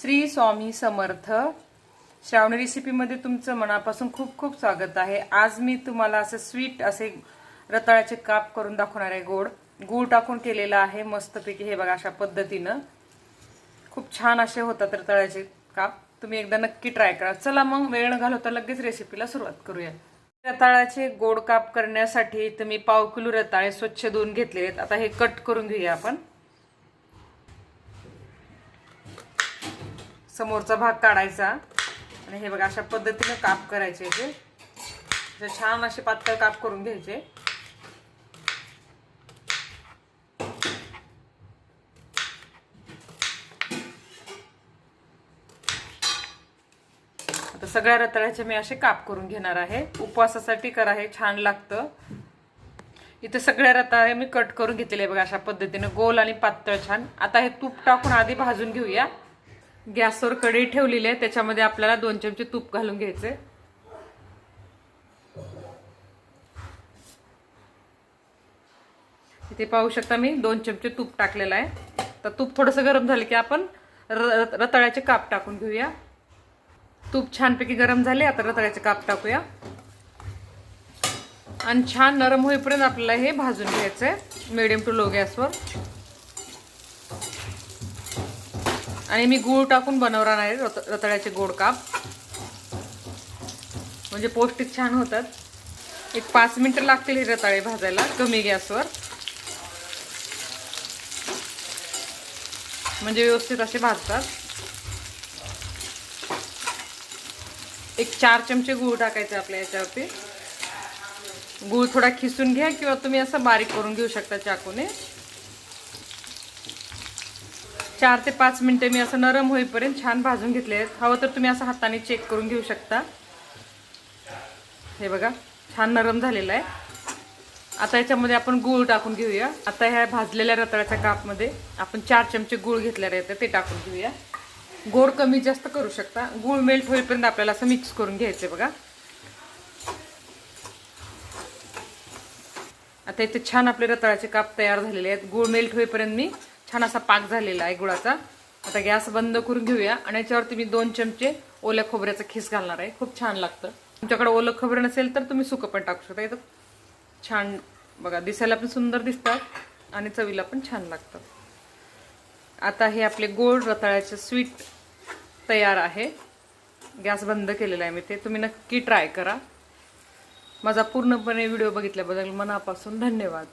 श्री स्वामी समर्थ. श्रावणी रेसिपीमध्ये तुमचं मनापासून खूप खूप स्वागत आहे. आज मी तुम्हाला असं स्वीट असे रताळ्याचे काप करून दाखवणार आहे गोड. गूळ टाकून केलेलं आहे मस्तपैकी. हे बघा अशा पद्धतीनं. खूप छान असे होतात रताळ्याचे काप. तुम्ही एकदा नक्की ट्राय करा. चला मग वेळ न घालवता लगेच रेसिपीला सुरुवात करूया. रताळ्याचे गोड काप करण्यासाठी तुम्ही पाव किलो रताळे स्वच्छ धुवून घेतले आहेत. आता हे कट करून घेऊया आपण. समोरचा भाग काढायचा. आणि हे बघा अशा पद्धतीने काप करायचे याचे छान असे पातळ काप करून घ्यायचे. आता सगळ्या रताळ्याचे मी असे काप करून घेणार आहे. उपवासासाठी करा हे छान लागतं. इथे सगळ्या रताळे मी कट करून घेतलेले बघा अशा पद्धतीने. गोल आणि पातळ छान. आता हे तूप टाकून आधी भाजून घेऊया. गॅसवर कढई ठेवलेली आहे त्याच्यामध्ये आपल्याला दोन चमचे तूप घालून घ्यायचे. इथे पाहू शकता मी दोन चमचे तूप टाकलेलं आहे. तर तूप थोडंसं गरम झालं की आपण र- रताळ्याचे काप टाकून घेऊया. तूप छानपैकी गरम झाले आता रताळ्याचे काप टाकूया. आणि छान नरम होईपर्यंत आपल्याला हे भाजून घ्यायचं आहे मिडियम टू लो गॅसवर. आणि मी गूळ टाकून बनवणार आहे रत रताळ्याचे गोड काप. म्हणजे पौष्टिक छान होतात. एक पाच मिनिटं लागतील हे रताळे भाजायला कमी गॅसवर. म्हणजे व्यवस्थित असे भाजतात. एक चार चमचे गूळ टाकायचे आपल्या याच्यावरती. गूळ थोडा खिसून घ्या किंवा तुम्ही असं बारीक करून घेऊ शकता चाकूने. चार ते पाच मिनटं मी असं नरम होईपर्यंत छान भाजून घेतले आहेत. हवं तर तुम्ही असं हाताने चेक करून घेऊ शकता. हे बघा छान नरम झालेलं आहे. आता याच्यामध्ये आपण गूळ टाकून घेऊया. आता ह्या भाजलेल्या रताळ्याच्या कापमध्ये आपण चार चमचे गूळ घेतलेले आहेत ते टाकून घेऊया. गोड कमी जास्त करू शकता. गूळ मेल्ट होईपर्यंत आपल्याला असं मिक्स करून घ्यायचं बघा. आता इथे छान आपले रताळ्याचे काप तयार झालेले आहेत. गूळ मेल्ट होईपर्यंत मी छान असा पाक झालेला आहे गुळाचा. आता गॅस बंद करून घेऊया आणि याच्यावरती मी दोन चमचे ओल्या खोबऱ्याचा खीस घालणार आहे. खूप छान लागतं. तुमच्याकडे ओलं खोबरं नसेल तर तुम्ही सुकं पण टाकू शकता. इथं छान बघा दिसायला पण सुंदर दिसतात आणि चवीला पण छान लागतं. आता हे आपले गोड रताळ्याचे स्वीट तयार आहे. गॅस बंद केलेला आहे मी ते. तुम्ही नक्की ट्राय करा. माझा पूर्णपणे व्हिडिओ बघितल्याबद्दल मनापासून धन्यवाद.